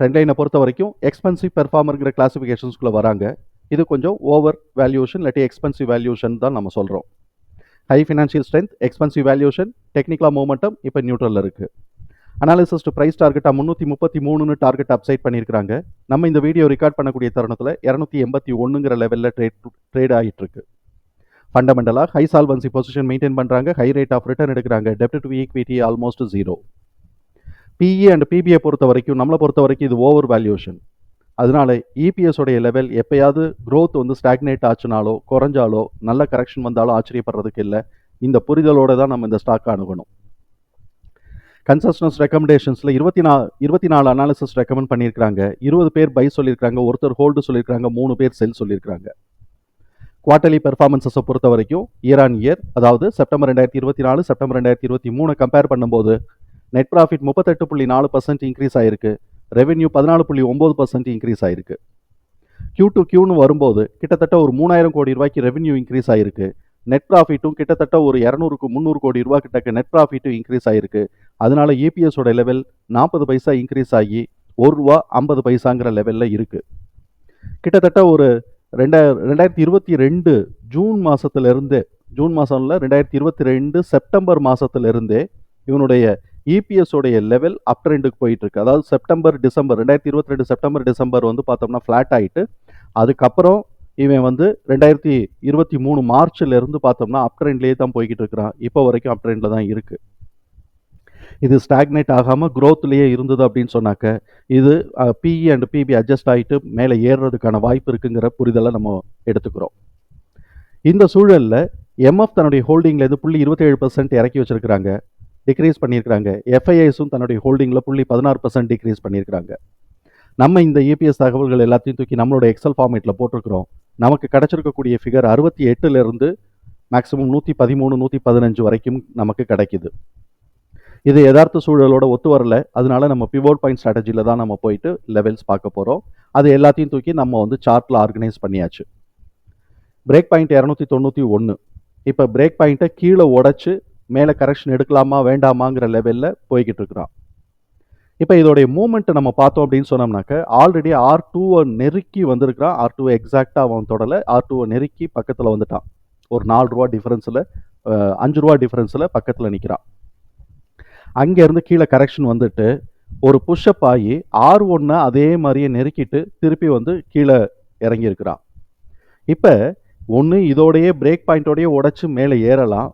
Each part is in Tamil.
ட்ரெண்ட்லைனை பொறுத்த வரைக்கும் எக்ஸ்பென்சிவ் பெர்ஃபார்மருங்கிற கிளாசிஃபிகேஷன்ஸ்குள்ளே வராங்க. இது கொஞ்சம் ஓவர் வேல்யூஷன் இல்லாட்டி எக்ஸ்பென்சிவ் வேல்யூஷன் தான் நம்ம சொல்கிறோம் high financial strength expensive valuation டெக்னிக்கலாக மூமெண்டம் இப்போ நியூட்ரலில் இருக்குது அனாலிசிஸ்ட் ப்ரைஸ் டார்கெட்டாக முந்நூற்றி முப்பத்தி மூணுன்னு டார்கெட் அப்சைட் பண்ணியிருக்காங்க நம்ம இந்த வீடியோ ரெக்கார்ட் பண்ணக்கூடிய தருணத்தில் இரநூத்தி எண்பத்தி ஒன்றுங்கிற லெவலில் ட்ரேட் ட்ரேட் ஆகிட்டுருக்கு ஃபண்டமெண்டலாக ஹை சால்வன்சி பொசிஷன் மெயின்டைன் பண்ணுறாங்க ஹை ரேட் ஆஃப் ரிட்டர்ன் எடுக்கிறாங்க. டெப்ட் to equity almost zero PE and PBI பொறுத்த வரைக்கும் நம்மளை பொறுத்த வரைக்கும் இது ஓவர் வேல்யூஷன் அதனால இபிஎஸ் உடைய லெவல் எப்பயாவது க்ரோத் வந்து ஸ்டாக்னேட் ஆச்சுனாலோ குறைஞ்சாலோ நல்ல கரெக்ஷன் வந்தாலோ ஆச்சரியப்படுறதுக்கு இல்லை. இந்த புரிதலோடு தான் நம்ம இந்த ஸ்டாக் அணுகணும். கன்சஸ்டன்ஸ் ரெக்கமெண்டேஷன்ஸில் இருபத்தி நா இருபத்தி நாலு அனாலிசிஸ் ரெக்கமெண்ட் பண்ணியிருக்காங்க இருபது பேர் பை சொல்லியிருக்காங்க ஒருத்தர் ஹோல்டு சொல்லியிருக்காங்க மூணு பேர் செல் சொல்லியிருக்காங்க குவார்டர்லி பெர்ஃபார்மன்ஸஸை பொறுத்த வரைக்கும் இயர் ஆன் இயர் அதாவது செப்டம்பர் ரெண்டாயிரத்தி இருபத்தி நாலு செப்டம்பர் ரெண்டாயிரத்தி இருபத்தி மூணு கம்பேர் பண்ணும்போது நெட் ப்ராஃபிட் முப்பத்தெட்டு புள்ளி நாலு பர்சன்ட் இன்க்ரீஸ் ஆயிருக்கு. ரெவென்யூ பதினாலு புள்ளி ஒம்பது பர்சன்ட் இன்க்ரீஸ் ஆயிருக்கு. கியூ டு க்யூன்னு வரும்போது கிட்டத்தட்ட ஒரு மூணாயிரம் கோடி ரூபாய்க்கு ரெவென்யூ இன்க்ரீஸ் ஆயிருக்கு. நெட் ப்ராஃபிட்டும் கிட்டத்தட்ட ஒரு இரநூறுக்கு முந்நூறு கோடி ரூபா கிட்டக்க நெட் ப்ராஃபிட்டும் இன்க்ரீஸ் ஆயிருக்கு. அதனால இபிஎஸோட லெவல் நாற்பது பைசா இன்க்ரீஸ் ஆகி ஒரு ரூபா ஐம்பது பைசாங்கிற லெவலில் இருக்குது கிட்டத்தட்ட ஒரு ரெண்டாய ரெண்டாயிரத்தி இருபத்தி ரெண்டு ஜூன் மாதத்துலேருந்தே ஜூன் மாசம்ல ரெண்டாயிரத்தி இருபத்தி ரெண்டு செப்டம்பர் மாதத்துலேருந்தே இவனுடைய இபிஎஸ் உடைய லெவல் அப் ட்ரெண்டுக்கு போயிட்டு இருக்கு அதாவது செப்டம்பர் டிசம்பர் ரெண்டாயிரத்தி இருபத்தி ரெண்டு செப்டம்பர் டிசம்பர் வந்து பார்த்தோம்னா ஃப்ளாட் ஆயிட்டு அதுக்கப்புறம் இவன் வந்து ரெண்டாயிரத்தி இருபத்தி மூணு மார்ச்ல இருந்து பார்த்தோம்னா அப் ட்ரெண்ட்லேயே தான் போய்கிட்டு இருக்கிறான். இப்போ வரைக்கும் அப் ட்ரெண்டில் தான் இருக்கு. இது ஸ்டாக்னேட் ஆகாமல் க்ரோத்லேயே இருந்தது அப்படின்னு சொன்னாக்க இது பிஇ அண்ட் பிபி அட்ஜஸ்ட் ஆகிட்டு மேலே ஏறுறதுக்கான வாய்ப்பு இருக்குங்கிற புரிதலை நம்ம எடுத்துக்கிறோம். இந்த சூழலில் எம்எஃப் தன்னுடைய ஹோல்டிங்லேருந்து புள்ளி இருபத்தேழு பர்சன்ட் இறக்கி வச்சிருக்கிறாங்க. டிக்ரீஸ் பண்ணியிருக்கிறாங்க. எஃப்ஐஐஸும் தன்னுடைய ஹோல்டிங்கில் புள்ளி பதினாறு பர்சன்ட் டிக்ரீஸ் பண்ணியிருக்கிறாங்க. நம்ம இந்த இபிஎஸ் தகவல்கள் எல்லாத்தையும் தூக்கி நம்மளோட எக்ஸல் ஃபார்மேட்டில் போட்டிருக்கிறோம். நமக்கு கிடச்சிருக்கக்கூடிய ஃபிகர் அறுபத்தி எட்டுலேருந்து மேக்ஸிமம் நூற்றி பதிமூணு நூற்றி பதினஞ்சு வரைக்கும் நமக்கு கிடைக்குது. இது யதார்த்த சூழலோட ஒத்து வரல. அதனால நம்ம பிவோட் பாயிண்ட் ஸ்ட்ராட்டஜியில் தான் நம்ம போயிட்டு லெவல்ஸ் பார்க்க போகிறோம் அது எல்லாத்தையும் தூக்கி நம்ம வந்து சார்ட்டில் ஆர்கனைஸ் பண்ணியாச்சு. பிரேக் பாயிண்ட் இரநூத்தி தொண்ணூற்றி ஒன்று இப்போ பிரேக் பாயிண்ட்டை கீழே உடச்சி மேலே கரெக்ஷன் எடுக்கலாமா வேண்டாமாங்கிற லெவலில் போய்கிட்டு இருக்கிறான். இப்போ இதோடைய மூமெண்ட்டை நம்ம பார்த்தோம் அப்படின்னு சொன்னோம்னாக்க ஆல்ரெடி ஆர் டூவை நெருக்கி வந்திருக்கிறான். ஆர் டூ எக்ஸாக்டாக அவன் தொடலை. ஆர் டூவை நெருக்கி பக்கத்தில் வந்துட்டான். ஒரு நாலு ரூபா டிஃப்ரென்ஸில் அஞ்சு ரூபா டிஃப்ரென்ஸில் பக்கத்தில் நிற்கிறான் அங்கேருந்து கீழே கரெக்ஷன் வந்துட்டு ஒரு புஷ்அப் ஆகி ஆர் ஒன்னை அதே மாதிரியே நெருக்கிட்டு திருப்பி வந்து கீழே இறங்கியிருக்கிறான். இப்போ ஒன்று இதோடையே பிரேக் பாயிண்டோடயே உடச்சி மேலே ஏறலாம்.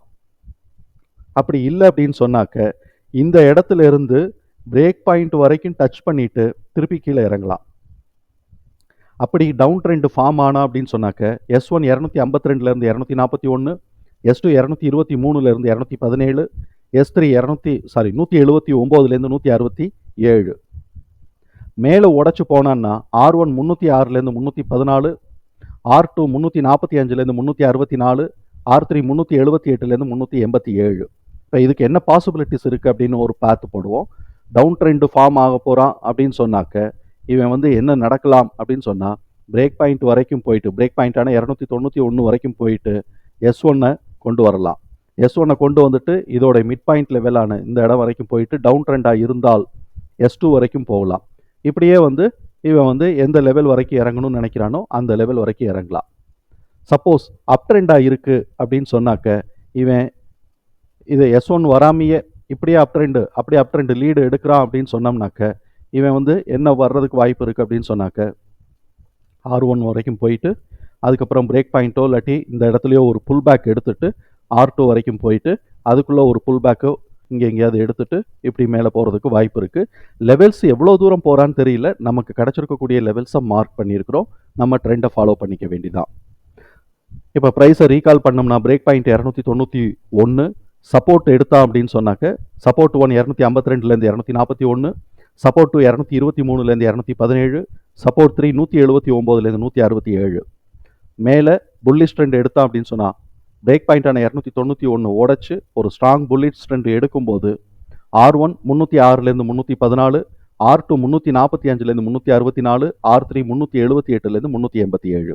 அப்படி இல்லை அப்படின்னு சொன்னாக்க இந்த இடத்துல இருந்து பிரேக் பாயிண்ட் வரைக்கும் டச் பண்ணிவிட்டு திருப்பி கீழே இறங்கலாம். அப்படி டவுன் ட்ரெண்ட் ஃபார்ம் ஆனா அப்படின்னு சொன்னாக்க எஸ் ஒன் இரநூத்தி ஐம்பத்தி ரெண்டுலேருந்து இரநூத்தி நாற்பத்தி ஒன்று எஸ் டூ இரநூத்தி இருபத்தி மூணுலேருந்து இரநூத்தி பதினேழு எஸ் த்ரீ இரநூத்தி சாரி நூற்றி எழுபத்தி ஒம்போதுலேருந்து நூற்றி அறுபத்தி ஏழு. மேலே உடச்சி போனான்னா ஆர் ஒன் முந்நூற்றி ஆறுலேருந்து முந்நூற்றி பதினாலு ஆர் டூ முந்நூற்றி நாற்பத்தி அஞ்சுலேருந்து முந்நூற்றி அறுபத்தி நாலு ஆர் த்ரீ முந்நூற்றி எழுபத்தி எட்டுலேருந்து முந்நூற்றி எண்பத்தி ஏழு. இப்போ இதுக்கு என்ன பாசிபிலிட்டிஸ் இருக்குது அப்படின்னு ஒரு பார்த்து போடுவோம். டவுன் ட்ரெண்டு ஃபார்ம் ஆக போகிறான் அப்படின்னு சொன்னாக்க இவன் வந்து என்ன நடக்கலாம் அப்படின்னு சொன்னால் பிரேக் பாயிண்ட் வரைக்கும் போயிட்டு பிரேக் பாயிண்டான இரநூத்தி தொண்ணூற்றி ஒன்று வரைக்கும் போயிட்டு எஸ் ஒன்னை கொண்டு வரலாம். எஸ் ஒன்னை கொண்டு வந்துட்டு இதோட மிட் பாயிண்ட் லெவலான இந்த இடம் வரைக்கும் போயிட்டு டவுன் ட்ரெண்டாக இருந்தால் எஸ் டூ வரைக்கும் போகலாம். இப்படியே வந்து இவன் வந்து எந்த லெவல் வரைக்கும் இறங்கணும்னு நினைக்கிறானோ அந்த லெவல் வரைக்கும் இறங்கலாம். சப்போஸ் அப் ட்ரெண்டாக இருக்குது அப்படின்னு சொன்னாக்க இவன் இது எஸ் ஒன் வராமையே இப்படியே அப் ட்ரெண்டு அப்படியே அப் ட்ரெண்டு லீடு எடுக்கிறான் அப்படின்னு சொன்னோம்னாக்க இவன் வந்து என்ன வர்றதுக்கு வாய்ப்பு இருக்குது அப்படின்னு சொன்னாக்க ஆர் ஒன் வரைக்கும் போயிட்டு அதுக்கப்புறம் பிரேக் பாயிண்ட்டோ இல்லாட்டி இந்த இடத்துலையோ ஒரு புல் பேக் எடுத்துட்டு ஆர் டூ வரைக்கும் போயிட்டு அதுக்குள்ளே ஒரு புல் பேக்கோ இங்கே எங்கேயாவது எடுத்துட்டு இப்படி மேலே போகிறதுக்கு வாய்ப்பு இருக்குது லெவல்ஸ் எவ்வளோ தூரம் போகிறான்னு தெரியல. நமக்கு கிடச்சிருக்கக்கூடிய லெவல்ஸை மார்க் பண்ணியிருக்கிறோம். நம்ம ட்ரெண்டை ஃபாலோ பண்ணிக்க வேண்டியதான் இப்போ ப்ரைஸை ரீகால் பண்ணோம்னா பிரேக் பாயிண்ட் இரநூத்தி தொண்ணூற்றி ஒன்று சப்போர்ட் எடுத்தான் அப்படின்னு சொன்னாக்க சப்போர்ட் ஒன் இரநூத்தி ஐம்பத்தி ரெண்டுலேருந்து இரநூத்தி நாற்பத்தி ஒன்று சப்போர்ட் டூ இரநூத்தி இருபத்தி மூணுலேருந்து இரநூத்தி பதினேழு சப்போர்ட் த்ரீ நூற்றி எழுபத்தி ஒம்போதுலேருந்து நூற்றி அறுபத்தி ஏழு. மேலே புல்லிஷ் ட்ரெண்ட் எடுத்தோம் அப்படின்னு சொன்னால் பிரேக் பாயிண்டான இரநூத்தி தொண்ணூற்றி ஒன்று உடச்சி ஒரு ஸ்ட்ராங் புல்லிஷ் ட்ரெண்ட் எடுக்கும்போது ஆர் ஒன் முந்நூற்றி ஆறுலேருந்து முந்நூற்றி பதினாலு ஆர் டூ முந்நூற்றி நாற்பத்தி அஞ்சுலேருந்து முந்நூற்றி அறுபத்தி நாலு ஆர் த்ரீ முந்நூற்றி எழுபத்தி எட்டுலேருந்து முந்நூற்றி எண்பத்தி ஏழு.